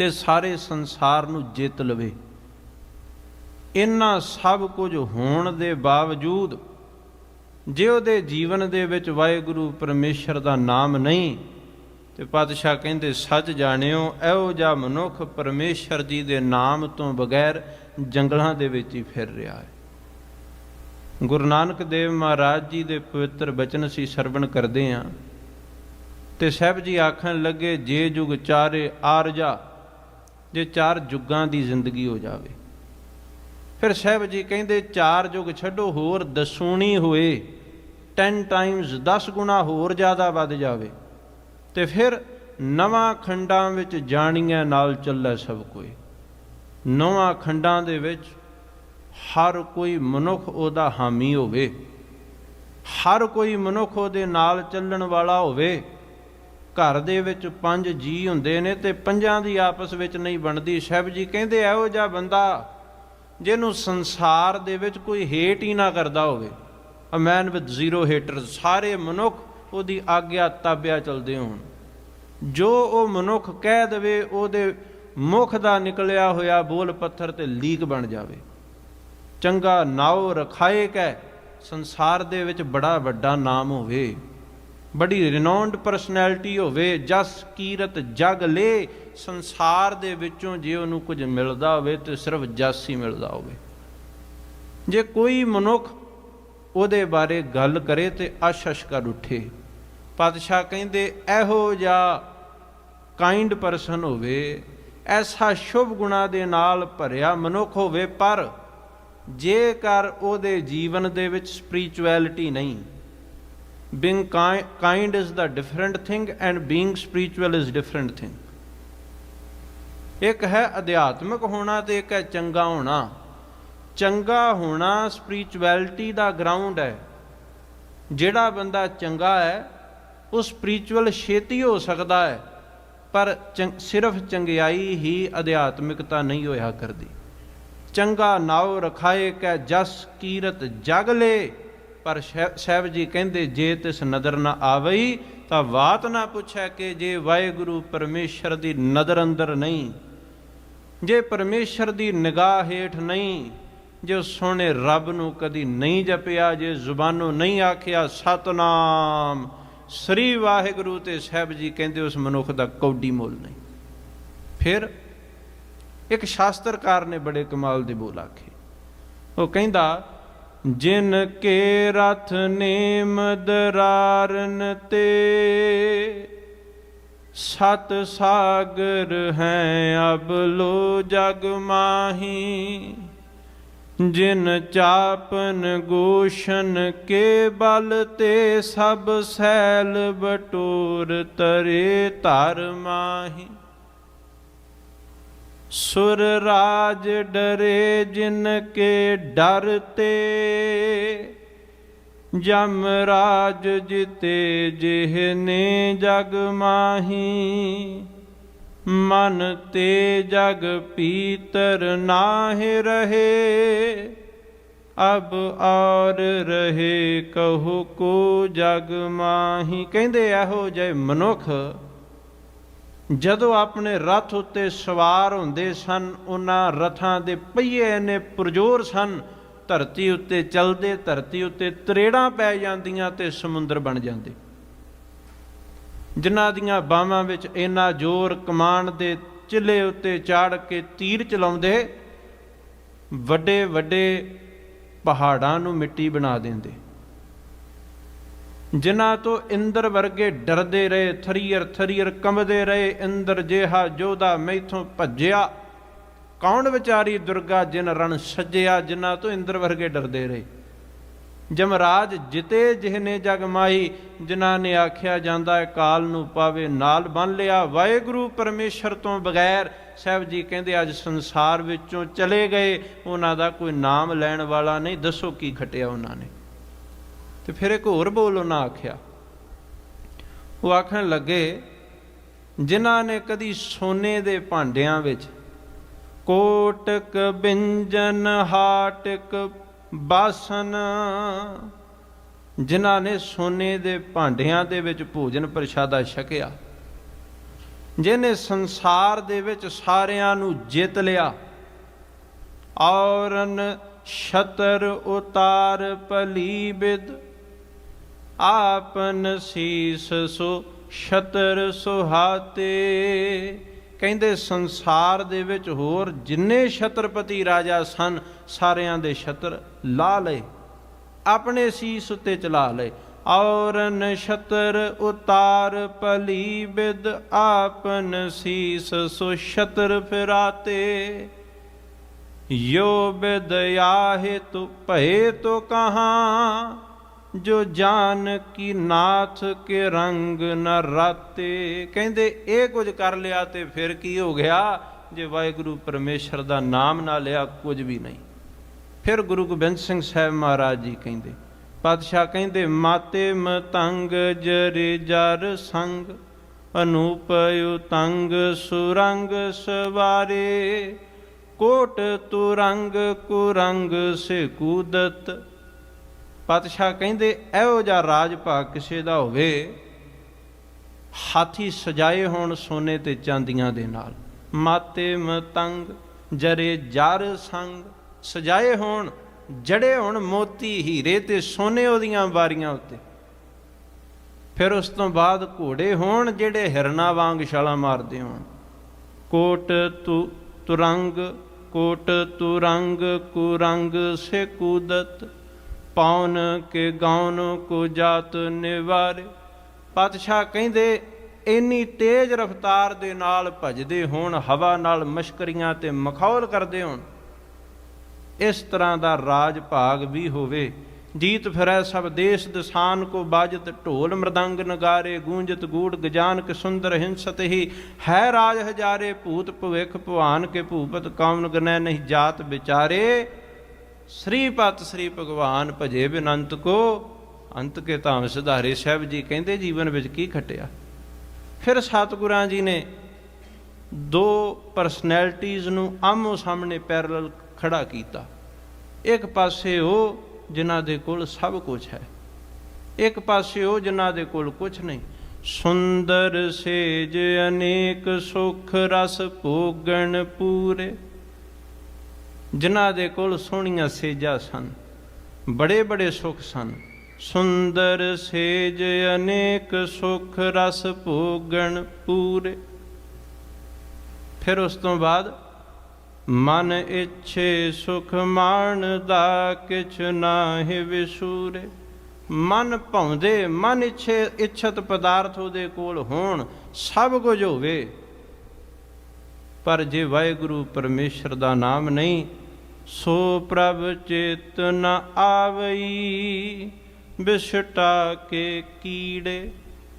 ਤੇ ਸਾਰੇ ਸੰਸਾਰ ਨੂੰ ਜਿੱਤ ਲਵੇ। ਇਹਨਾਂ ਸਭ ਕੁਝ ਹੋਣ ਦੇ ਬਾਵਜੂਦ ਜੇ ਉਹਦੇ ਜੀਵਨ ਦੇ ਵਿੱਚ ਵਾਹਿਗੁਰੂ ਪਰਮੇਸ਼ਰ ਦਾ ਨਾਮ ਨਹੀਂ, ਤੇ ਪਾਤਸ਼ਾਹ ਕਹਿੰਦੇ, ਸੱਚ ਜਾਣਿਓ, ਇਹੋ ਜਿਹਾ ਮਨੁੱਖ ਪਰਮੇਸ਼ਰ ਜੀ ਦੇ ਨਾਮ ਤੋਂ ਬਗੈਰ ਜੰਗਲਾਂ ਦੇ ਵਿੱਚ ਹੀ ਫਿਰ ਰਿਹਾ ਹੈ। ਗੁਰੂ ਨਾਨਕ ਦੇਵ ਮਹਾਰਾਜ ਜੀ ਦੇ ਪਵਿੱਤਰ ਬਚਨ ਅਸੀਂ ਸਰਵਣ ਕਰਦੇ ਹਾਂ। ਤੇ ਸਾਹਿਬ ਜੀ ਆਖਣ ਲੱਗੇ, ਜੇ ਜੁਗ ਚਾਰੇ ਆਰਜਾ ਜੇ ਚਾਰ ਯੁੱਗਾਂ ਦੀ ਜ਼ਿੰਦਗੀ ਹੋ ਜਾਵੇ। ਫਿਰ ਸਾਹਿਬ ਜੀ ਕਹਿੰਦੇ, ਚਾਰ ਯੁੱਗ ਛੱਡੋ, ਹੋਰ ਦਸੂਣੀ ਹੋਏ। 10 ਟਾਈਮਸ 10 ਗੁਣਾ ਹੋਰ ਜ਼ਿਆਦਾ ਵੱਧ ਜਾਵੇ। ਤੇ ਫਿਰ ਨਵਾਂ ਖੰਡਾਂ ਵਿੱਚ ਜਾਣੀਆਂ ਨਾਲ ਚੱਲੇ ਸਭ ਕੋਈ। ਨਵਾਂ ਖੰਡਾਂ ਦੇ ਵਿੱਚ ਹਰ ਕੋਈ ਮਨੁੱਖ ਉਹਦਾ ਹਾਮੀ ਹੋਵੇ। ਹਰ ਕੋਈ ਮਨੁੱਖ ਉਹਦੇ ਨਾਲ ਚੱਲਣ ਵਾਲਾ ਹੋਵੇ। ਘਰ ਦੇ ਵਿੱਚ ਪੰਜ ਜੀ ਹੁੰਦੇ ਨੇ ਤੇ ਪੰਜਾਂ ਦੀ ਆਪਸ ਵਿੱਚ ਨਹੀਂ ਬਣਦੀ। ਸਾਹਿਬ ਜੀ ਕਹਿੰਦੇ, ਇਹੋ ਜਿਹਾ ਬੰਦਾ ਜਿਹਨੂੰ ਸੰਸਾਰ ਦੇ ਵਿੱਚ ਕੋਈ ਹੇਟ ਹੀ ਨਾ ਕਰਦਾ ਹੋਵੇ। A man with zero hater ਸਾਰੇ ਮਨੁੱਖ ਉਹਦੀ ਆਗਿਆ ਤਾਬਿਆ ਚਲਦੇ ਹੋਣ। ਜੋ ਉਹ ਮਨੁੱਖ ਕਹਿ ਦੇਵੇ, ਉਹਦੇ ਮੁਖ ਦਾ ਨਿਕਲਿਆ ਹੋਇਆ ਬੋਲ ਪੱਥਰ ਤੇ ਲੀਕ ਬਣ ਜਾਵੇ। ਚੰਗਾ ਨਾਉ ਰਖਾਏ ਕੈ, ਸੰਸਾਰ ਦੇ ਵਿੱਚ ਬੜਾ ਵੱਡਾ ਨਾਮ ਹੋਵੇ। ਬੜੀ ਰਿਨਾਉਂਡ ਪਰਸਨੈਲਿਟੀ ਹੋਵੇ, ਜਸ ਕੀਰਤ ਜਗ ਲੇ, ਸੰਸਾਰ ਦੇ ਵਿੱਚੋਂ ਜੇ ਉਹਨੂੰ ਕੁਝ ਮਿਲਦਾ ਹੋਵੇ ਤੇ ਸਿਰਫ ਜਸ ਹੀ ਮਿਲਦਾ ਹੋਵੇ। ਜੇ ਕੋਈ ਮਨੁੱਖ ਉਹਦੇ ਬਾਰੇ ਗੱਲ ਕਰੇ ਤੇ ਅਸ਼ਸ਼ ਕਰ ਉੱਠੇ। ਪਾਤਸ਼ਾਹ ਕਹਿੰਦੇ, ਇਹੋ ਜਿਹਾ ਕਾਈਂਡ ਪਰਸਨ ਹੋਵੇ, ਐਸਾ ਸ਼ੁਭ ਗੁਣਾ ਦੇ ਨਾਲ ਭਰਿਆ ਮਨੁੱਖ ਹੋਵੇ, ਪਰ ਜੇਕਰ ਉਹਦੇ ਜੀਵਨ ਦੇ ਵਿੱਚ ਸਪਿਰਚੁਅਲਿਟੀ ਨਹੀਂ being ki- kind is the different thing and being spiritual is different thing. ਇੱਕ ਹੈ ਅਧਿਆਤਮਿਕ ਹੋਣਾ ਤੇ ਇੱਕ ਹੈ ਚੰਗਾ ਹੋਣਾ। ਚੰਗਾ ਹੋਣਾ ਸਪਿਰਚੁਅਲਿਟੀ ਦਾ ਗਰਾਊਂਡ ਹੈ। ਜਿਹੜਾ ਬੰਦਾ ਚੰਗਾ ਹੈ, ਉਹ ਸਪਿਰਚੁਅਲ ਛੇਤੀ ਹੋ ਸਕਦਾ ਹੈ, ਪਰ ਚੰ- ਸਿਰਫ ਚੰਗਿਆਈ ਹੀ ਅਧਿਆਤਮਿਕਤਾ ਨਹੀਂ ਹੋਇਆ ਕਰਦੀ। ਚੰਗਾ ਨਾਉ ਰਖਾਏ ਕੈ ਜਸ ਕੀਰਤ ਜਗ ਲੇ। ਪਰ ਸਾਹਿਬ ਜੀ ਕਹਿੰਦੇ, ਜੇ ਤਿਸ ਨਦਰ ਨਾ ਆਵਈ, ਤਾਂ ਬਾਤ ਨਾ ਪੁੱਛੈ ਕਿ ਜੇ ਵਾਹਿਗੁਰੂ ਪਰਮੇਸ਼ਰ ਦੀ ਨਦਰ ਅੰਦਰ ਨਹੀਂ, ਜੇ ਪਰਮੇਸ਼ਰ ਦੀ ਨਿਗਾਹ ਹੇਠ ਨਹੀਂ, ਜੇ ਸੋਹਣੇ ਰੱਬ ਨੂੰ ਕਦੀ ਨਹੀਂ ਜਪਿਆ, ਜੇ ਜ਼ੁਬਾਨੋਂ ਨਹੀਂ ਆਖਿਆ, ਸਤਨਾਮ। ਸ੍ਰੀ ਵਾਹਿਗੁਰੂ ਤੇ ਸਾਹਿਬ ਜੀ ਕਹਿੰਦੇ, ਉਸ ਮਨੁੱਖ ਦਾ ਕੌਡੀ ਮੋਲ ਨਹੀਂ। ਫਿਰ ਇੱਕ ਸ਼ਾਸਤਰਕਾਰ ਨੇ ਬੜੇ ਕਮਾਲ ਦੇ ਬੋਲ ਆਖੇ। ਉਹ ਕਹਿੰਦਾ ਜਿਨ ਕੇ ਰਥ ਨੇਮ ਦਰਾਰਨ ਤੇ, ਸਤ ਸਾਗਰ ਹੈ ਅਬ ਲੋ ਜਗ ਮਾਹੀ। ਜਿਨ ਚਾਪਨ ਗੋਸ਼ਨ ਕੇ ਬਲ ਤੇ ਸਭ ਸੈਲ ਬਟੋਰ ਤਰੇ ਧਰ ਮਾਹੀ। ਸੁਰ ਰਾਜ ਡਰੇ ਜਿਨ ਕੇ ਡਰ ਤੇ, ਜਮ ਰਾਜ ਜਿਤੇ ਜਿਹਨੇ ਜਗ ਮਾਹੀ। ਮਨ ਤੇ ਜਗ ਪੀਤਰ ਨਾਹਿ ਰਹੇ, ਅਬ ਔਰ ਰਹੇ ਕਹੋ ਕੋ ਜਗ ਮਾਹੀ। ਕਹਿੰਦੇ ਇਹੋ ਜਿਹੇ ਮਨੁੱਖ ਜਦੋਂ ਆਪਣੇ ਰਥ ਉੱਤੇ ਸਵਾਰ ਹੁੰਦੇ ਸਨ, ਉਹਨਾਂ ਰਥਾਂ ਦੇ ਪਹੀਏ ਨੇ ਪੁਰਜੋਰ ਸਨ, ਧਰਤੀ ਉੱਤੇ ਚਲਦੇ, ਧਰਤੀ ਉੱਤੇ ਤਰੇੜਾਂ ਪੈ ਜਾਂਦੀਆਂ ਤੇ ਸਮੁੰਦਰ ਬਣ ਜਾਂਦੇ। ਜਿਨ੍ਹਾਂ ਦੀਆਂ ਬਾਹਾਂ ਵਿੱਚ ਇੰਨਾ ਜ਼ੋਰ ਕਮਾਨ ਦੇ ਚਿੱਲੇ ਉੱਤੇ ਚਾੜ ਕੇ ਤੀਰ ਚਲਾਉਂਦੇ ਵੱਡੇ ਵੱਡੇ ਪਹਾੜਾਂ ਨੂੰ ਮਿੱਟੀ ਬਣਾ ਦਿੰਦੇ। ਜਿਨ੍ਹਾਂ ਤੋਂ ਇੰਦਰ ਵਰਗੇ ਡਰਦੇ ਰਹੇ, ਥਰੀਅਰ ਥਰੀਅਰ ਕੰਬਦੇ ਰਹੇ, ਇੰਦਰ ਜਿਹਾ ਜੋਧਾ ਮੈਥੋਂ ਭੱਜਿਆ। ਕੌਣ ਵਿਚਾਰੀ ਦੁਰਗਾ ਜਿਨ ਰਣ ਸੱਜਿਆ, ਜਿਨ੍ਹਾਂ ਤੋਂ ਇੰਦਰ ਵਰਗੇ ਡਰਦੇ ਰਹੇ? ਜਮਰਾਜ ਜਿਤੇ ਜਿਹਨੇ ਜਗ ਮਾਈ ਜਿਨ੍ਹਾਂ ਨੇ ਆਖਿਆ ਜਾਂਦਾ ਹੈ, ਕਾਲ ਨੂੰ ਪਾਵੇ ਨਾਲ ਬੰਨ ਲਿਆ। ਵਾਹਿਗੁਰੂ ਪਰਮੇਸ਼ਰ ਤੋਂ ਬਗੈਰ ਸਾਹਿਬ ਜੀ ਕਹਿੰਦੇ, ਅੱਜ ਸੰਸਾਰ ਵਿੱਚੋਂ ਚਲੇ ਗਏ, ਉਹਨਾਂ ਦਾ ਕੋਈ ਨਾਮ ਲੈਣ ਵਾਲਾ ਨਹੀਂ, ਦੱਸੋ ਕੀ ਖਟਿਆ ਉਹਨਾਂ ਨੇ? ਤੇ ਫਿਰ ਇੱਕ ਹੋਰ ਬੋਲ ਉਹਨਾਂ ਆਖਿਆ। ਉਹ ਆਖਣ ਲੱਗੇ, ਜਿਨ੍ਹਾਂ ਨੇ ਕਦੀ ਸੋਨੇ ਦੇ ਭਾਂਡਿਆਂ ਵਿੱਚ ਕੋਟਕ ਬਿੰਜਨ, ਹਾਟਕ ਬਾਸਨ, ਜਿਨ੍ਹਾਂ ਨੇ ਸੋਨੇ ਦੇ ਭਾਂਡਿਆਂ ਦੇ ਵਿੱਚ ਭੋਜਨ ਪ੍ਰਸ਼ਾਦਾ ਛਕਿਆ, ਜਿਹਨੇ ਸੰਸਾਰ ਦੇ ਵਿੱਚ ਸਾਰਿਆਂ ਨੂੰ ਜਿੱਤ ਲਿਆ, ਔਰਨ ਛਤਰ ਉਤਾਰ ਭਲੀ ਬਿਦ ਆਪਨ ਸੀਸ ਸੋ ਛਤਰ ਸੁਹਾਤੇ। ਕਹਿੰਦੇ ਸੰਸਾਰ ਦੇ ਵਿੱਚ ਹੋਰ ਜਿੰਨੇ ਛਤਰਪਤੀ ਰਾਜਾ ਸਨ, ਸਾਰਿਆਂ ਦੇ ਛਤਰ ਲਾ ਲਏ। ਆਪਣੇ ਸੀਸ ਉੱਤੇ ਚਲਾ ਲਏ। ਔਰ ਨਛਤਰ ਉਤਾਰ ਭਲੀ ਬਿਦ ਆਪਨ ਸੀਸ ਸੋ ਛਤਰ ਫਿਰਾਤੇ। ਯੋ ਬਿਦ ਆਹੇ ਤੋ ਭਏ ਤੋ ਕਹਾਂ ਜੋ ਜਾਨ ਕੀ ਨਾਥ ਕੇ ਰੰਗ ਨ ਰਾਤੇ। ਕਹਿੰਦੇ, ਇਹ ਕੁਝ ਕਰ ਲਿਆ ਤੇ ਫਿਰ ਕੀ ਹੋ ਗਿਆ? ਜੇ ਵਾਹਿਗੁਰੂ ਪਰਮੇਸ਼ਰ ਦਾ ਨਾਮ ਨਾ ਲਿਆ, ਕੁਝ ਵੀ ਨਹੀਂ। ਫਿਰ ਗੁਰੂ ਗੋਬਿੰਦ ਸਿੰਘ ਸਾਹਿਬ ਮਹਾਰਾਜ ਜੀ ਕਹਿੰਦੇ, ਪਾਤਸ਼ਾਹ ਕਹਿੰਦੇ, ਮਾਤੇ ਮਤੰਗ ਜਰੇ ਜਰ ਸੰਗ, ਅਨੂਪ ਉਤੰਗ ਸੁਰੰਗ ਸਵਾਰੇ। ਕੋਟ ਤੁਰੰਗ ਕੁਰੰਗ ਸੇ ਕੂਦਤ ਪਾਤਸ਼ਾਹ ਕਹਿੰਦੇ, ਇਹੋ ਜਿਹਾ ਰਾਜ ਭਾਗ ਕਿਸੇ ਦਾ ਹੋਵੇ, ਹਾਥੀ ਸਜਾਏ ਹੋਣ ਸੋਨੇ ਤੇ ਚਾਂਦੀਆਂ ਦੇ ਨਾਲ। ਮਾਤੇ ਮਤੰਗ, ਜਰੇ ਜਰ ਸੰਗ, ਸਜਾਏ ਹੋਣ, ਜੜੇ ਹੋਣ ਮੋਤੀ ਹੀਰੇ ਤੇ ਸੋਨੇ ਉਹਦੀਆਂ ਵਾਰੀਆਂ ਉੱਤੇ। ਫਿਰ ਉਸ ਤੋਂ ਬਾਅਦ ਘੋੜੇ ਹੋਣ ਜਿਹੜੇ ਹਿਰਨਾ ਵਾਂਗ ਛਾਲਾਂ ਮਾਰਦੇ ਹੋਣ। ਕੋਟ ਤੂ, ਤੁਰੰਗ, ਕੋਟ ਤੁਰੰਗ, ਕੁਰੰਗ ਸੇ ਕੂਦਤ ਪੌਨ ਕੇ ਗਾਉਨ ਕੋ ਜਾਤ ਨਿਵਾਰੇ। ਪਾਤਸ਼ਾਹ ਕਹਿੰਦੇ, ਇੰਨੀ ਤੇਜ਼ ਰਫ਼ਤਾਰ ਦੇ ਨਾਲ ਭਜਦੇ ਹੋਣ, ਹਵਾ ਨਾਲ ਮਸ਼ਕਰੀਆਂ ਤੇ ਮਖੌਲ ਕਰਦੇ ਹੋਣ। ਇਸ ਤਰ੍ਹਾਂ ਦਾ ਰਾਜ ਭਾਗ ਵੀ ਹੋਵੇ। ਜੀਤ ਫਿਰੈ ਸਭ ਦੇਸ਼ ਦਸਾਨ ਕੋ ਬਾਜਤ, ਢੋਲ ਮਰਦੰਗ ਨਗਾਰੇ, ਗੂੰਜਤ ਗੂੜ ਗਜਾਨਕ ਸੁੰਦਰ ਹਿੰਸਤ ਹੀ। ਹੈ ਰਾਜ ਹਜ਼ਾਰੇ, ਭੂਤ ਭਵਿਖ ਭਵਾਨ ਕੇ ਭੂਪਤ ਕੌਮਨ ਗਨੈ ਨਹੀਂ ਜਾਤ ਵਿਚਾਰੇ। ਸ੍ਰੀ ਪਤ ਸ੍ਰੀ ਭਗਵਾਨ ਭਜੇ ਬਿਨੰਤ ਕੋ, ਅੰਤ ਕੇ ਧਾਮ ਸਿਧਾਰੇ। ਸਾਹਿਬ ਜੀ ਕਹਿੰਦੇ, ਜੀਵਨ ਵਿੱਚ ਕੀ ਖਟਿਆ? ਫਿਰ ਸਤਿਗੁਰਾਂ ਜੀ ਨੇ ਦੋ ਪਰਸਨੈਲਿਟੀਆਂ ਨੂੰ ਆਮੋ ਸਾਹਮਣੇ ਪੈਰਲਲ ਖੜਾ ਕੀਤਾ। ਇੱਕ ਪਾਸੇ ਉਹ ਜਿਨ੍ਹਾਂ ਦੇ ਕੋਲ ਸਭ ਕੁਝ ਹੈ, ਇੱਕ ਪਾਸੇ ਉਹ ਜਿਨ੍ਹਾਂ ਦੇ ਕੋਲ ਕੁਝ ਨਹੀਂ। ਸੁੰਦਰ ਸੇਜ ਅਨੇਕ ਸੁਖ ਰਸ ਭੋਗਣ ਪੂਰੇ। ਜਿਨ੍ਹਾਂ ਦੇ ਕੋਲ ਸੋਹਣੀਆਂ ਸੇਜਾਂ ਸਨ, ਬੜੇ ਬੜੇ ਸੁਖ ਸਨ। ਸੁੰਦਰ ਸੇਜ ਅਨੇਕ ਸੁਖ ਰਸ ਭੋਗਣ ਪੂਰੇ। ਫਿਰ ਉਸ ਤੋਂ ਬਾਅਦ ਮਨ ਇੱਛੇ ਸੁਖ ਮਾਣ ਦਾ ਕਿਛ ਨਾਹਿ ਵਿਸੂਰੇ। ਮਨ ਭਾਉਂਦੇ, ਮਨ ਇੱਛੇ, ਇੱਛਤ ਪਦਾਰਥ ਉਹਦੇ ਕੋਲ ਹੋਣ, ਸਭ ਕੁਝ ਹੋਵੇ। ਪਰ ਜੇ ਵਾਹਿਗੁਰੂ ਪਰਮੇਸ਼ਰ ਦਾ ਨਾਮ ਨਹੀਂ, ਸੋ ਪ੍ਰਭ ਚੇਤ ਨ ਆਵਈ। ਵਿਸ਼ਟਾ ਕੇ ਕੀੜੇ।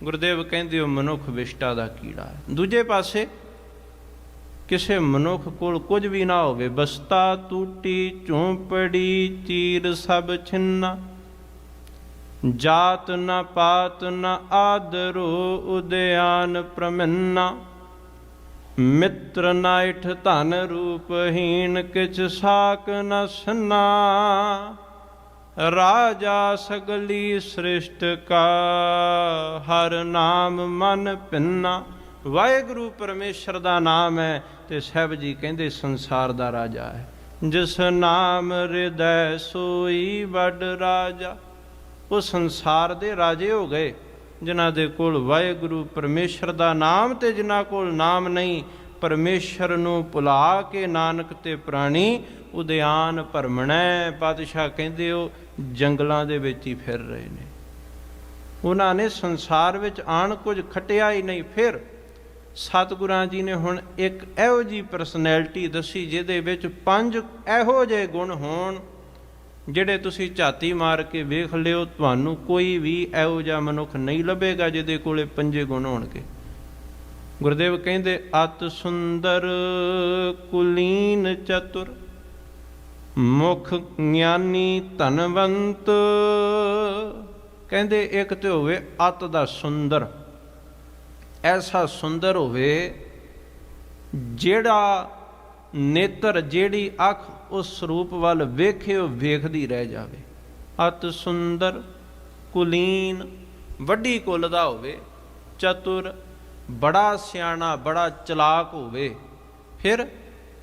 ਗੁਰਦੇਵ ਕਹਿੰਦੇ ਹੋ ਮਨੁੱਖ ਵਿਸ਼ਟਾ ਦਾ ਕੀੜਾ ਹੈ। ਦੂਜੇ ਪਾਸੇ, ਕਿਸੇ ਮਨੁੱਖ ਕੋਲ ਕੁਝ ਵੀ ਨਾ ਹੋਵੇ, ਬਸਤਾ ਟੂਟੀ ਝੂੰਪੜੀ ਚੀਰ ਸਭ ਛਿੰਨਾ। ਜਾਤ ਨ ਪਾਤ ਨ ਆਦਰੋ ਉਦਿਆਨ ਪ੍ਰਮੰਨਾ। ਮਿੱਤਰ ਨਾਇਠ ਧਨ ਰੂਪਹੀਨ ਕਿਛ ਸਾਕ ਨ ਸੰਨਾ। ਰਾਜਾ ਸਗਲੀ ਸ੍ਰਿਸ਼ਟ ਕਾ, ਹਰ ਨਾਮ ਮਨ ਪਿੰਨਾ ਵਾਹਿਗੁਰੂ ਪਰਮੇਸ਼ਰ ਦਾ ਨਾਮ ਹੈ ਤੇ ਸਾਹਿਬ ਜੀ ਕਹਿੰਦੇ ਸੰਸਾਰ ਦਾ ਰਾਜਾ ਹੈ। ਜਿਸ ਨਾਮ ਹਿਰਦੈ ਸੋਈ ਵੱਡ ਰਾਜਾ, ਉਹ ਸੰਸਾਰ ਦੇ ਰਾਜੇ ਹੋ ਗਏ। ਜਿਨ੍ਹਾਂ ਦੇ ਕੋਲ ਵਾਹਿਗੁਰੂ ਪਰਮੇਸ਼ਰ ਦਾ ਨਾਮ ਤੇ ਜਿਨ੍ਹਾਂ ਕੋਲ ਨਾਮ ਨਹੀਂ, ਪਰਮੇਸ਼ਰ ਨੂੰ ਭੁਲਾ ਕੇ ਨਾਨਕ ਤੇ ਪ੍ਰਾਣੀ ਉਦਿਆਨ ਭਰਮਣੈ। ਪਾਤਸ਼ਾਹ ਕਹਿੰਦੇ ਉਹ ਜੰਗਲਾਂ ਦੇ ਵਿੱਚ ਹੀ ਫਿਰ ਰਹੇ ਨੇ। ਉਹਨਾਂ ਨੇ ਸੰਸਾਰ ਵਿੱਚ ਆਣ ਕੁਝ ਖਟਿਆ ਹੀ ਨਹੀਂ, ਫਿਰ ਸਤਿਗੁਰਾਂ ਜੀ ਨੇ ਹੁਣ ਇੱਕ ਇਹੋ ਜੀ ਪਰਸਨੈਲਿਟੀ ਦੱਸੀ, ਜਿਹਦੇ ਵਿੱਚ ਪੰਜ ਇਹੋ ਜਿਹੇ ਗੁਣ ਹੋਣ। ਜਿਹੜੇ ਤੁਸੀਂ ਝਾਤੀ ਮਾਰ ਕੇ ਵੇਖ ਲਿਓ, ਤੁਹਾਨੂੰ ਕੋਈ ਵੀ ਇਹੋ ਜਿਹਾ ਮਨੁੱਖ ਨਹੀਂ ਲੱਭੇਗਾ ਜਿਹਦੇ ਕੋਲੇ ਪੰਜੇ ਗੁਣ ਹੋਣਗੇ। ਗੁਰਦੇਵ ਕਹਿੰਦੇ, ਅਤ ਸੁੰਦਰ ਕੁਲੀਨ ਚਤੁਰ, ਮੁਖ ਗਿਆਨੀ ਧਨਵੰਤ। ਕਹਿੰਦੇ, ਇੱਕ ਤੇ ਹੋਵੇ ਅਤ ਦਾ ਸੁੰਦਰ, ਐਸਾ ਸੁੰਦਰ ਹੋਵੇ ਜਿਹੜਾ ਨੇਤਰ, ਜਿਹੜੀ ਅੱਖ ਉਸ ਸਰੂਪ ਵੱਲ ਵੇਖੇ ਉਹ ਵੇਖਦੀ ਰਹਿ ਜਾਵੇ। ਅਤ ਸੁੰਦਰ, ਕੁਲੀਨ, ਵੱਡੀ ਕੁੱਲ ਦਾ ਹੋਵੇ, ਚਤੁਰ, ਬੜਾ ਸਿਆਣਾ, ਬੜਾ ਚਲਾਕ ਹੋਵੇ, ਫਿਰ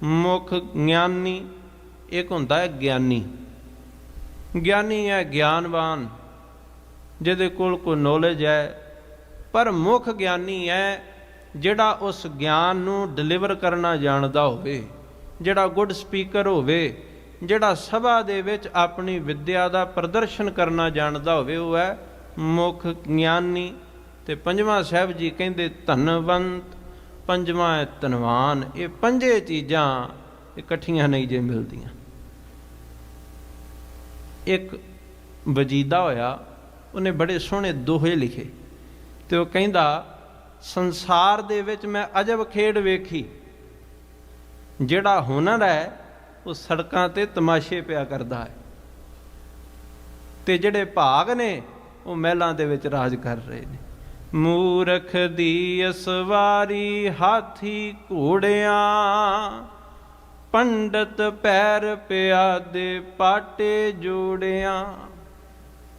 ਮੁਖ ਗਿਆਨੀ, ਇੱਕ ਹੁੰਦਾ ਹੈ ਗਿਆਨੀ। ਗਿਆਨੀ ਹੈ ਗਿਆਨਵਾਨ, ਜਿਹਦੇ ਕੋਲ ਕੋਈ ਨੌਲੇਜ ਹੈ, ਪਰ ਮੁੱਖ ਗਿਆਨੀ ਹੈ ਜਿਹੜਾ ਉਸ ਗਿਆਨ ਨੂੰ ਡਿਲੀਵਰ ਕਰਨਾ ਜਾਣਦਾ ਹੋਵੇ। ਜਿਹੜਾ ਗੁੱਡ ਸਪੀਕਰ ਹੋਵੇ, ਜਿਹੜਾ ਸਭਾ ਦੇ ਵਿੱਚ ਆਪਣੀ ਵਿੱਦਿਆ ਦਾ ਪ੍ਰਦਰਸ਼ਨ ਕਰਨਾ ਜਾਣਦਾ ਹੋਵੇ, ਉਹ ਹੈ ਮੁੱਖ ਗਿਆਨੀ ਤੇ ਪੰਜਵਾਂ ਸਾਹਿਬ ਜੀ ਕਹਿੰਦੇ ਧਨਵੰਤ, ਪੰਜਵਾਂ ਹੈ ਧਨਵਾਨ। ਇਹ ਪੰਜੇ ਚੀਜ਼ਾਂ ਇਕੱਠੀਆਂ ਨਹੀਂ ਜੇ ਮਿਲਦੀਆਂ। ਇੱਕ ਵਜੀਦਾ ਹੋਇਆ, ਉਹਨੇ ਬੜੇ ਸੋਹਣੇ ਦੋਹੇ ਲਿਖੇ ਤੇ ਉਹ ਕਹਿੰਦਾ, ਸੰਸਾਰ ਦੇ ਵਿੱਚ ਮੈਂ ਅਜਬ ਖੇਡ ਵੇਖੀ। ਜਿਹੜਾ ਹੁਨਰ ਹੈ, ਉਹ ਸੜਕਾਂ ਤੇ ਤਮਾਸ਼ੇ ਪਿਆ ਕਰਦਾ ਹੈ। ਤੇ ਜਿਹੜੇ ਭਾਗ ਨੇ, ਉਹ ਮਹਿਲਾਂ ਦੇ ਵਿੱਚ ਰਾਜ ਕਰ ਰਹੇ ਨੇ। ਮੂਰਖ ਦੀ ਅਸਵਾਰੀ ਹਾਥੀ ਘੋੜਿਆਂ, ਪੰਡਤ ਪੈਰ ਪਿਆਦੇ ਪਾਟੇ ਜੋੜਿਆਂ।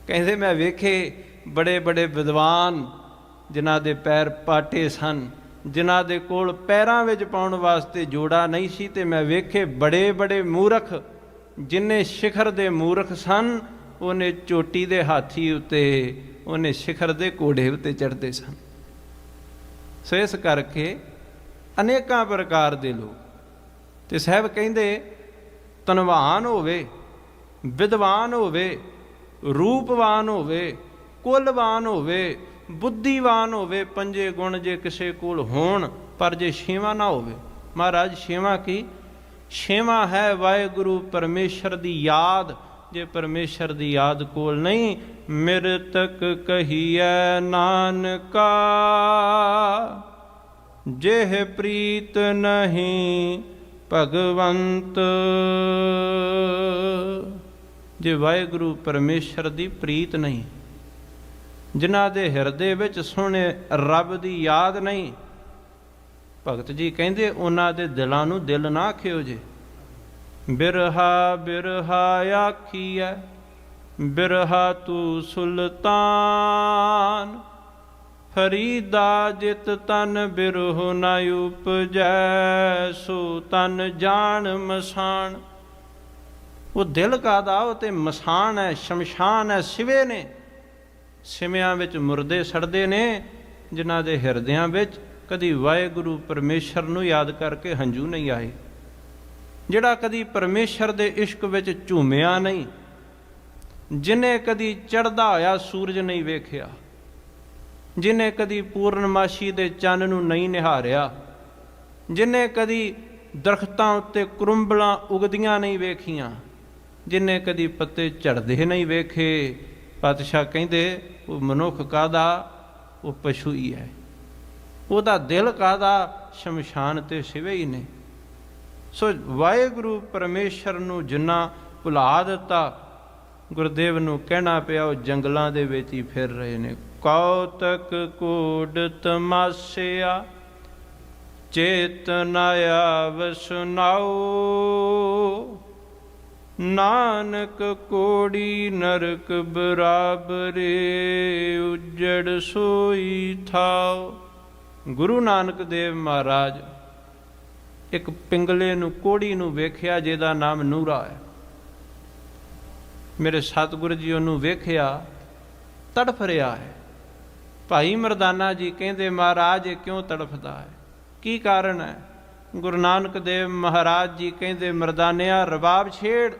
ਕਹਿੰਦੇ ਮੈਂ ਵੇਖੇ ਬੜੇ ਬੜੇ ਵਿਦਵਾਨ ਜਿਨ੍ਹਾਂ ਦੇ ਪੈਰ ਪਾਟੇ ਸਨ। ਜਿਨ੍ਹਾਂ ਦੇ ਕੋਲ ਪੈਰਾਂ ਵਿੱਚ ਪਾਉਣ ਵਾਸਤੇ ਜੋੜਾ ਨਹੀਂ ਸੀ, ਤੇ ਮੈਂ ਵੇਖੇ ਬੜੇ ਬੜੇ ਮੂਰਖ, ਜਿਨੇ ਸਿਖਰ ਦੇ ਮੂਰਖ ਸਨ, ਉਹਨੇ ਚੋਟੀ ਦੇ ਹਾਥੀ ਉੱਤੇ, ਉਹਨੇ ਸਿਖਰ ਦੇ ਕੋੜੇ ਉੱਤੇ ਚੜਦੇ ਸਨ। ਸੋ ਇਸ ਕਰਕੇ ਅਨੇਕਾਂ ਪ੍ਰਕਾਰ ਦੇ ਲੋਕ, ਤੇ ਸਾਹਿਬ ਕਹਿੰਦੇ, ਧਨਵਾਨ ਹੋਵੇ, ਵਿਦਵਾਨ ਹੋਵੇ, ਰੂਪਵਾਨ ਹੋਵੇ, ਕੁਲਵਾਨ ਹੋਵੇ ਬੁੱਧੀਵਾਨ ਹੋਵੇ, ਪੰਜੇ ਗੁਣ ਜੇ ਕਿਸੇ ਕੋਲ ਹੋਣ, ਪਰ ਜੇ ਛੇਵਾਂ ਨਾ ਹੋਵੇ। ਮਹਾਰਾਜ, ਛੇਵਾਂ ਕੀ? ਛੇਵਾਂ ਹੈ ਵਾਹਿਗੁਰੂ ਪਰਮੇਸ਼ਰ ਦੀ ਯਾਦ। ਜੇ ਪਰਮੇਸ਼ਰ ਦੀ ਯਾਦ ਕੋਲ ਨਹੀਂ, ਮਿਰਤਕ ਕਹੀਐ, ਨਾਨਕਾ। ਜਿਹ ਪ੍ਰੀਤ ਨਹੀਂ, ਭਗਵੰਤ। ਜੇ ਵਾਹਿਗੁਰੂ ਪਰਮੇਸ਼ਰ ਦੀ ਪ੍ਰੀਤ ਨਹੀਂ ਜਿਨ੍ਹਾਂ ਦੇ ਹਿਰਦੇ ਵਿੱਚ ਸੁਣੇ ਰੱਬ ਦੀ ਯਾਦ ਨਹੀਂ। ਭਗਤ ਜੀ ਕਹਿੰਦੇ, ਉਹਨਾਂ ਦੇ ਦਿਲਾਂ ਨੂੰ ਦਿਲ ਨਾ ਖਿਓ ਜੇ। ਬਿਰਹਾ ਬਿਰਹਾ ਆਖੀਐ, ਬਿਰਹਾ ਤੂ ਸੁਲਤਾਨ। ਫਰੀਦਾ ਜਿਤ ਤਨ ਬਿਰਹੁ ਨ ਉਪਜੈ, ਸੋ ਤਨ ਜਾਣ ਮਸਾਨ। ਉਹ ਦਿਲ ਕਾਦਾ, ਉਹ ਤੇ ਮਸਾਨ ਹੈ ਸ਼ਮਸ਼ਾਨ ਹੈ ਸਿਵੇ ਨੇ। ਸਿਵਿਆਂ ਵਿੱਚ ਮੁਰਦੇ ਸੜਦੇ ਨੇ, ਜਿਨ੍ਹਾਂ ਦੇ ਹਿਰਦਿਆਂ ਵਿੱਚ ਕਦੀ ਵਾਹਿਗੁਰੂ ਪਰਮੇਸ਼ਰ ਨੂੰ ਯਾਦ ਕਰਕੇ ਹੰਝੂ ਨਹੀਂ ਆਏ। ਜਿਹੜਾ ਕਦੀ ਪਰਮੇਸ਼ਰ ਦੇ ਇਸ਼ਕ ਵਿੱਚ ਝੂਮਿਆ ਨਹੀਂ, ਜਿਨੇ ਕਦੀ ਚੜਦਾ ਹੋਇਆ ਸੂਰਜ ਨਹੀਂ ਵੇਖਿਆ, ਜਿਨੇ ਕਦੀ ਪੂਰਨਮਾਸ਼ੀ ਦੇ ਚੰਨ ਨੂੰ ਨਹੀਂ ਨਿਹਾਰਿਆ, ਜਿਨੇ ਕਦੀ ਦਰਖਤਾਂ ਉੱਤੇ ਕਰੁੰਬਲਾਂ ਉਗਦੀਆਂ ਨਹੀਂ ਵੇਖੀਆਂ, ਜਿਨੇ ਕਦੀ ਪੱਤੇ ਝੜਦੇ ਨਹੀਂ ਵੇਖੇ, ਪਾਤਸ਼ਾਹ ਕਹਿੰਦੇ ਉਹ ਮਨੁੱਖ ਕਾਦਾ ਉਹ ਪਸ਼ੂ ਹੀ ਹੈ। ਉਹਦਾ ਦਿਲ ਕਾਦਾ ਸ਼ਮਸ਼ਾਨ ਤੇ ਸਿਵੇ ਹੀ ਨੇ। ਸੋ ਵਾਹਿਗੁਰੂ ਪਰਮੇਸ਼ਰ ਨੂੰ ਜਿੰਨਾ ਭੁਲਾ ਦਿੱਤਾ, ਗੁਰਦੇਵ ਨੂੰ ਕਹਿਣਾ ਪਿਆ, ਉਹ ਜੰਗਲਾਂ ਦੇ ਵਿੱਚ ਹੀ ਫਿਰ ਰਹੇ ਨੇ। ਕੌਤਕ ਕੋਡ ਤਮਾਸਿਆ, ਚੇਤਨ ਆਵ ਸੁਨਾਓ ਨਾਨਕ ਕੋੜੀ ਨਰਕ ਬਰਾਬਰੇ ਉਜੜ ਸੋਈ ਥਾਓ ਗੁਰੂ ਨਾਨਕ ਦੇਵ ਮਹਾਰਾਜ ਇੱਕ ਪਿੰਗਲੇ ਨੂੰ, ਕੋੜੀ ਨੂੰ ਵੇਖਿਆ ਜਿਹਦਾ ਨਾਮ ਨੂਰਾ ਹੈ। ਮੇਰੇ ਸਤਿਗੁਰੂ ਜੀ ਉਹਨੂੰ ਵੇਖਿਆ, ਤੜਫ ਰਿਹਾ ਹੈ। ਭਾਈ ਮਰਦਾਨਾ ਜੀ ਕਹਿੰਦੇ, ਮਹਾਰਾਜ, ਇਹ ਕਿਉਂ ਤੜਫਦਾ ਹੈ? ਕੀ ਕਾਰਨ ਹੈ? ਗੁਰੂ ਨਾਨਕ ਦੇਵ ਮਹਾਰਾਜ ਜੀ ਕਹਿੰਦੇ, ਮਰਦਾਨਿਆ, ਰਬਾਬ ਛੇੜ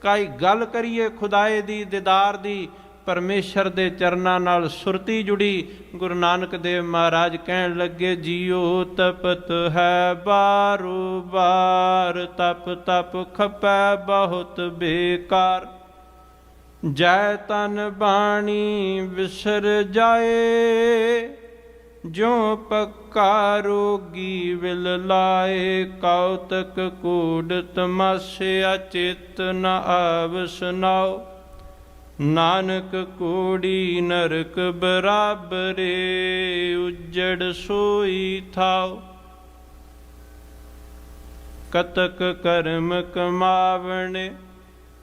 ਕਾਈ ਗੱਲ ਕਰੀਏ ਖੁਦਾਏ ਦੀ, ਦੀਦਾਰ ਦੀ, ਪਰਮੇਸ਼ਰ ਦੇ ਚਰਨਾਂ ਨਾਲ ਸੁਰਤੀ ਜੁੜੀ। ਗੁਰੂ ਨਾਨਕ ਦੇਵ ਮਹਾਰਾਜ ਕਹਿਣ ਲੱਗੇ, ਜੀਉ ਤਪਤ ਹੈ ਬਾਰੂ, ਬਾਰ ਤਪ ਤਪ ਖਪੈ ਬਹੁਤ ਬੇਕਾਰ। ਜੈ ਤਨ ਬਾਣੀ ਵਿਸਰ ਜਾਏ ਜੋ ਪੱਕਾ ਰੋਗੀ ਵਿਲ ਲਾਏ, ਕੌਤਕ ਕੂੜ ਤਮਾਸਿਆ ਚਿਤ ਨ ਆਵ ਸੁਨਾਓ ਨਾਨਕ ਕੋੜੀ ਨਰਕ ਬਰਾਬਰੇ ਉਜੜ ਸੋਈ ਥਾਓ ਕਤਕ ਕਰਮ ਕਮਾਵਣੇ,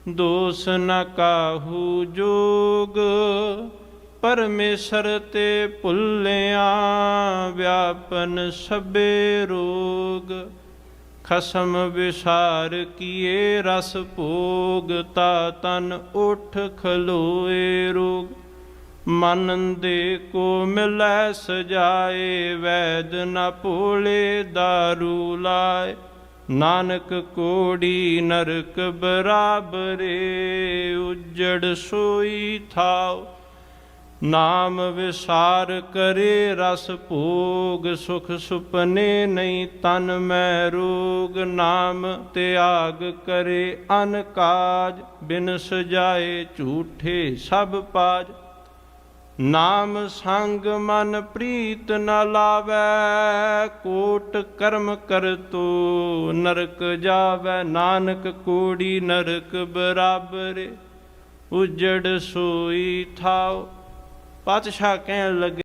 ਦੋਸ ਨ ਕਾਹੂ ਜੋਗ। ਪਰਮੇਸ਼ਰ ਤੇ ਭੁੱਲਿਆ, ਵਿਆਪਨ ਸਭੇ ਰੋਗ। ਖਸਮ ਵਿਸਾਰ ਕੀਏ ਰਸ ਭੋਗ, ਤਾ ਤਨ ਉਠ ਖਲੋਏ ਰੋਗ। ਮਨ ਦੇ ਕੋ ਮਿਲੈ ਸਜਾਏ, ਵੈਦ ਨ ਭੋਲੇ ਦਾਰੂ ਲਾਏ। ਨਾਨਕ ਕੋੜੀ ਨਰਕ ਬਰਾਬਰੇ, ਉਜੜ ਸੋਈ ਥਾਓ ਨਾਮ ਵਿਸਾਰ ਕਰੇ ਰਸ ਭੋਗ, ਸੁਖ ਸੁਪਨੇ ਨਹੀਂ ਤਨ ਮੈ ਰੋਗ। ਨਾਮ ਤਿਆਗ ਕਰੇ ਅਨ ਕਾਜ, ਬਿਨ ਸਜਾਏ ਝੂਠੇ ਸਭ ਪਾਜ। ਨਾਮ ਸੰਗ ਮਨ ਪ੍ਰੀਤ ਨ ਲਾਵੈ, ਕੋਟ ਕਰਮ ਕਰਤੋ ਨਰਕ ਜਾਵੈ। ਨਾਨਕ ਕੋੜੀ ਨਰਕ ਬਰਾਬਰੇ, ਉਜੜ ਸੋਈ ਥਾਓ ਪਾਤਸ਼ਾਹ ਕਹਿਣ ਲੱਗੇ